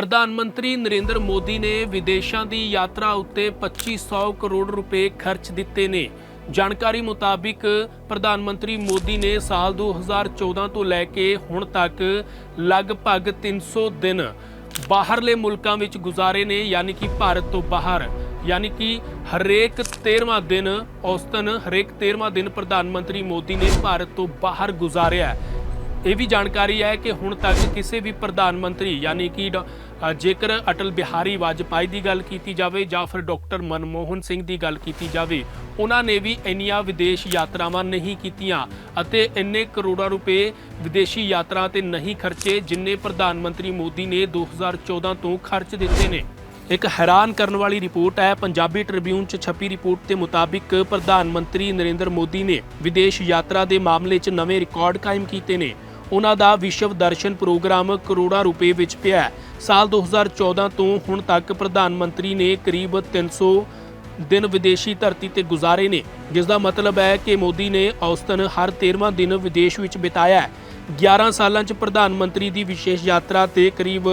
ਪ੍ਰਧਾਨ ਮੰਤਰੀ ਨਰਿੰਦਰ ਮੋਦੀ ਨੇ ਵਿਦੇਸ਼ਾਂ ਦੀ ਯਾਤਰਾ ਉੱਤੇ 2500 ਕਰੋੜ ਰੁਪਏ ਖਰਚ ਦਿੱਤੇ ਨੇ। ਜਾਣਕਾਰੀ ਮੁਤਾਬਿਕ ਪ੍ਰਧਾਨ ਮੰਤਰੀ ਮੋਦੀ ਨੇ ਸਾਲ 2014 ਤੋਂ ਲੈ ਕੇ ਹੁਣ ਤੱਕ ਲਗਭਗ 300 ਦਿਨ ਬਾਹਰਲੇ ਮੁਲਕਾਂ ਵਿੱਚ ਗੁਜ਼ਾਰੇ ਨੇ, ਯਾਨੀ ਕਿ ਭਾਰਤ ਤੋਂ ਬਾਹਰ। ਯਾਨੀ ਕਿ ਹਰੇਕ 13ਵਾਂ ਦਿਨ ਔਸਤਨ, ਹਰੇਕ 13ਵਾਂ ਦਿਨ ਪ੍ਰਧਾਨ ਮੰਤਰੀ ਮੋਦੀ ਨੇ ਭਾਰਤ ਤੋਂ ਬਾਹਰ ਗੁਜ਼ਾਰਿਆ। ਇਹ ਵੀ ਜਾਣਕਾਰੀ ਹੈ ਕਿ ਹੁਣ ਤੱਕ ਕਿਸੇ ਵੀ ਪ੍ਰਧਾਨ ਮੰਤਰੀ ਯਾਨੀ ਕਿ ਡਾ- ਜੇਕਰ ਅਟਲ ਬਿਹਾਰੀ ਵਾਜਪਾਈ ਦੀ ਗੱਲ ਕੀਤੀ ਜਾਵੇ ਜਾਂ ਫਿਰ ਡਾਕਟਰ ਮਨਮੋਹਨ ਸਿੰਘ ਦੀ ਗੱਲ ਕੀਤੀ ਜਾਵੇ, ਉਹਨਾਂ ਨੇ ਵੀ ਇੰਨੀਆਂ ਵਿਦੇਸ਼ ਯਾਤਰਾਵਾਂ ਨਹੀਂ ਕੀਤੀਆਂ ਅਤੇ ਇੰਨੇ ਕਰੋੜਾਂ ਰੁਪਏ ਵਿਦੇਸ਼ੀ ਯਾਤਰਾ ਤੇ ਨਹੀਂ ਖਰਚੇ ਜਿੰਨੇ ਪ੍ਰਧਾਨ ਮੰਤਰੀ ਮੋਦੀ ਨੇ 2014 ਤੋਂ ਖਰਚ ਦਿੱਤੇ ਨੇ। ਇੱਕ ਹੈਰਾਨ ਕਰਨ ਵਾਲੀ ਰਿਪੋਰਟ ਹੈ, ਪੰਜਾਬੀ ਟ੍ਰਿਬਿਊਨ 'ਚ ਛਪੀ ਰਿਪੋਰਟ ਦੇ ਮੁਤਾਬਿਕ ਪ੍ਰਧਾਨ ਮੰਤਰੀ ਨਰਿੰਦਰ ਮੋਦੀ ਨੇ ਵਿਦੇਸ਼ ਯਾਤਰਾ ਦੇ ਮਾਮਲੇ 'ਚ ਨਵੇਂ ਰਿਕਾਰਡ ਕਾਇਮ ਕੀਤੇ ਨੇ। ਉਹਨਾਂ ਦਾ ਵਿਸ਼ਵ ਦਰਸ਼ਨ ਪ੍ਰੋਗਰਾਮ ਕਰੋੜਾਂ ਰੁਪਏ ਵਿੱਚ ਪਿਆ ਹੈ। ਸਾਲ 2014 ਤੋਂ ਹੁਣ ਤੱਕ ਪ੍ਰਧਾਨ ਮੰਤਰੀ ਨੇ ਕਰੀਬ 300 ਦਿਨ ਵਿਦੇਸ਼ੀ ਧਰਤੀ ਤੇ ਗੁਜ਼ਾਰੇ ਨੇ ਜਿਸ ਦਾ ਮਤਲਬ ਹੈ ਕਿ ਮੋਦੀ ਨੇ ਔਸਤਨ ਹਰ 13ਵਾਂ ਦਿਨ ਵਿਦੇਸ਼ ਵਿੱਚ ਬਿਤਾਇਆ ਹੈ। 11 ਸਾਲਾਂ 'ਚ ਪ੍ਰਧਾਨ ਮੰਤਰੀ ਦੀ ਵਿਸ਼ੇਸ਼ ਯਾਤਰਾ ਤੇ ਕਰੀਬ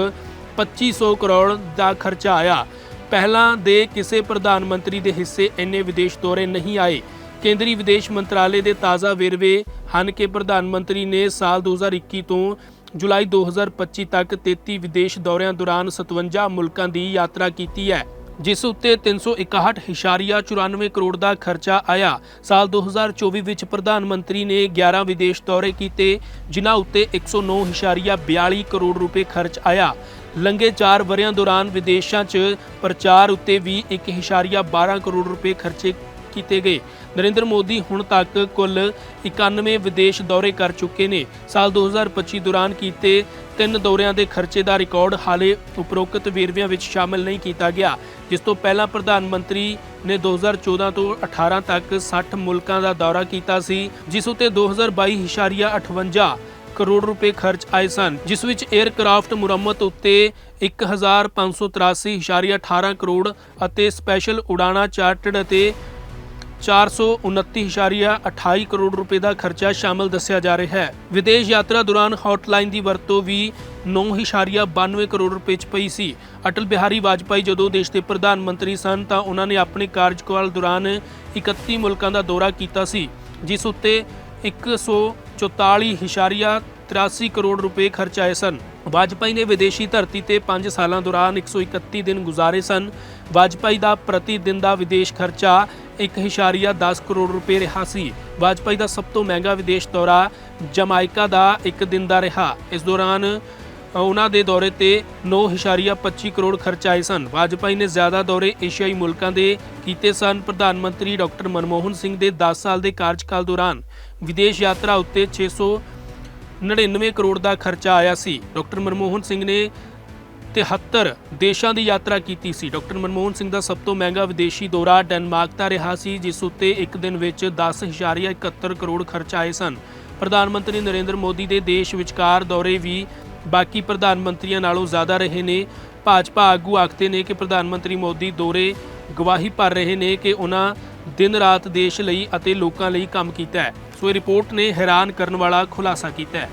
2500 ਕਰੋੜ ਦਾ ਖਰਚਾ ਆਇਆ। ਪਹਿਲਾਂ ਦੇ ਕਿਸੇ ਪ੍ਰਧਾਨ ਮੰਤਰੀ ਦੇ ਹਿੱਸੇ ਇੰਨੇ ਵਿਦੇਸ਼ ਦੌਰੇ ਨਹੀਂ ਆਏ। ਕੇਂਦਰੀ ਵਿਦੇਸ਼ ਮੰਤਰਾਲੇ ਦੇ ਤਾਜ਼ਾ ਵੇਰਵੇ ਹਨ ਕਿ ਪ੍ਰਧਾਨ ਮੰਤਰੀ ਨੇ ਸਾਲ 2021 ਤੋਂ ਜੁਲਾਈ 2025 ਤੱਕ 33 ਵਿਦੇਸ਼ ਦੌਰਿਆਂ ਦੌਰਾਨ 57 ਮੁਲਕਾਂ ਦੀ ਯਾਤਰਾ ਕੀਤੀ ਹੈ, ਜਿਸ ਉੱਤੇ 361.94 ਕਰੋੜ ਦਾ ਖਰਚਾ ਆਇਆ। ਸਾਲ 2024 ਵਿੱਚ ਪ੍ਰਧਾਨ ਮੰਤਰੀ ਨੇ 11 ਵਿਦੇਸ਼ ਦੌਰੇ ਕੀਤੇ, ਜਿਨ੍ਹਾਂ ਉੱਤੇ 109.42 ਕਰੋੜ ਰੁਪਏ ਖਰਚ ਆਇਆ। ਲੰਗੇ 4 ਵਰਿਆਂ ਦੌਰਾਨ ਵਿਦੇਸ਼ਾਂ 'ਚ ਪ੍ਰਚਾਰ ਉੱਤੇ ਵੀ 1.12 ਕਰੋੜ ਰੁਪਏ ਖਰਚੇ ਕੀਤੇ ਗਏ। ਨਰਿੰਦਰ ਮੋਦੀ ਹੁਣ ਤੱਕ ਕੁੱਲ 91 ਵਿਦੇਸ਼ ਦੌਰੇ ਕਰ ਚੁੱਕੇ ਨੇ। ਸਾਲ 2025 ਦੌਰਾਨ ਕੀਤੇ ਤਿੰਨ ਦੌਰਿਆਂ ਦੇ ਖਰਚੇ ਦਾ ਰਿਕਾਰਡ ਹਾਲੇ ਉਪਰੋਕਤ ਵੇਰਵਿਆਂ ਵਿੱਚ ਸ਼ਾਮਲ ਨਹੀਂ ਕੀਤਾ ਗਿਆ, ਜਿਸ ਤੋਂ ਪਹਿਲਾਂ ਪ੍ਰਧਾਨ ਮੰਤਰੀ ਨੇ 2014 ਤੋਂ 18 ਤੱਕ 60 ਮੁਲਕਾਂ ਦਾ ਦੌਰਾ ਕੀਤਾ ਸੀ, ਜਿਸ ਉੱਤੇ 2022.58 ਕਰੋੜ ਰੁਪਏ ਖਰਚ ਆਏ ਸਨ, ਜਿਸ ਵਿੱਚ 에ਅਰਕ੍ਰਾਫਟ ਮੁਰੰਮਤ ਉੱਤੇ 1583.18 ਕਰੋੜ ਅਤੇ ਸਪੈਸ਼ਲ ਉਡਾਣਾ ਚਾਰਟਰਡ ਅਤੇ 429.28 ਕਰੋੜ ਰੁਪਏ ਦਾ ਖਰਚਾ ਸ਼ਾਮਲ ਦੱਸਿਆ ਜਾ ਰਿਹਾ ਹੈ। ਵਿਦੇਸ਼ ਯਾਤਰਾ ਦੌਰਾਨ ਹੌਟਲਾਈਨ ਦੀ ਵਰਤੋਂ ਵੀ 9.92 ਕਰੋੜ ਰੁਪਏ ਚ ਪਈ ਸੀ। ਅਟਲ ਬਿਹਾਰੀ ਵਾਜਪਾਈ ਜਦੋਂ ਦੇਸ਼ ਦੇ ਪ੍ਰਧਾਨ ਮੰਤਰੀ ਸਨ ਤਾਂ ਉਹਨਾਂ ਨੇ ਆਪਣੇ ਕਾਰਜਕਾਲ ਦੌਰਾਨ 31 ਮੁਲਕਾਂ ਦਾ ਦੌਰਾ ਕੀਤਾ ਸੀ, ਜਿਸ ਉੱਤੇ 144.83 ਕਰੋੜ ਰੁਪਏ ਖਰਚ ਆਏ ਸਨ। ਵਾਜਪਾਈ ਨੇ ਵਿਦੇਸ਼ੀ ਧਰਤੀ ਤੇ 5 ਸਾਲਾਂ ਦੌਰਾਨ 131 ਦਿਨ ਗੁਜ਼ਾਰੇ ਸਨ। ਵਾਜਪਾਈ ਦਾ ਪ੍ਰਤੀ ਦਿਨ ਦਾ ਵਿਦੇਸ਼ ਖਰਚਾ 1.10 ਕਰੋੜ ਰੁਪਏ ਰਿਹਾ ਸੀ। ਵਾਜਪਾਈ ਦਾ ਸਭ ਤੋਂ ਮਹਿੰਗਾ ਵਿਦੇਸ਼ ਦੌਰਾ ਜਮਾਇਕਾ ਦਾ ਇੱਕ ਦਿਨ ਦਾ ਰਿਹਾ। ਇਸ ਦੌਰਾਨ ਉਹਨਾਂ ਦੇ ਦੌਰੇ ਤੇ 9.25 ਕਰੋੜ ਖਰਚ ਆਏ ਸਨ। ਵਾਜਪਾਈ ਨੇ ਜ਼ਿਆਦਾ ਦੌਰੇ ਏਸ਼ੀਆਈ ਮੁਲਕਾਂ ਦੇ ਕੀਤੇ ਸਨ। ਪ੍ਰਧਾਨ ਮੰਤਰੀ ਡਾਕਟਰ ਮਨਮੋਹਨ ਸਿੰਘ ਦੇ 10 ਸਾਲ ਦੇ ਕਾਰਜਕਾਲ ਦੌਰਾਨ ਵਿਦੇਸ਼ ਯਾਤਰਾ ਉੱਤੇ 699 ਕਰੋੜ ਦਾ ਖਰਚਾ ਆਇਆ ਸੀ। ਡਾਕਟਰ ਮਨਮੋਹਨ ਸਿੰਘ ਨੇ 73 ਦੇਸ਼ਾਂ ਦੀ ਯਾਤਰਾ ਕੀਤੀ ਸੀ। ਡਾਕਟਰ ਮਨਮੋਹਨ ਸਿੰਘ ਦਾ ਸਭ ਤੋਂ ਮਹਿੰਗਾ ਵਿਦੇਸ਼ੀ ਦੌਰਾ ਡੈਨਮਾਰਕ ਦਾ ਰਿਹਾ ਸੀ, ਜਿਸ ਉੱਤੇ ਇੱਕ ਦਿਨ ਵਿੱਚ 10.71 ਕਰੋੜ ਖਰਚ ਆਏ ਸਨ। ਪ੍ਰਧਾਨ ਮੰਤਰੀ ਨਰਿੰਦਰ ਮੋਦੀ ਦੇ ਦੇਸ਼ ਵਿਚਕਾਰ ਦੌਰੇ ਵੀ ਬਾਕੀ ਪ੍ਰਧਾਨ ਮੰਤਰੀਆਂ ਨਾਲੋਂ ਜ਼ਿਆਦਾ ਰਹੇ ਨੇ। ਭਾਜਪਾ ਆਗੂ ਆਖਦੇ ਨੇ ਕਿ ਪ੍ਰਧਾਨ ਮੰਤਰੀ ਮੋਦੀ ਦੌਰੇ ਗਵਾਹੀ ਭਰ ਰਹੇ ਨੇ ਕਿ ਉਹਨਾਂ ਦਿਨ ਰਾਤ ਦੇਸ਼ ਲਈ ਅਤੇ ਲੋਕਾਂ ਲਈ ਕੰਮ ਕੀਤਾ ਹੈ। ਸੋ ਇਹ ਰਿਪੋਰਟ ਨੇ ਹੈਰਾਨ ਕਰਨ ਵਾਲਾ ਖੁਲਾਸਾ ਕੀਤਾ ਹੈ।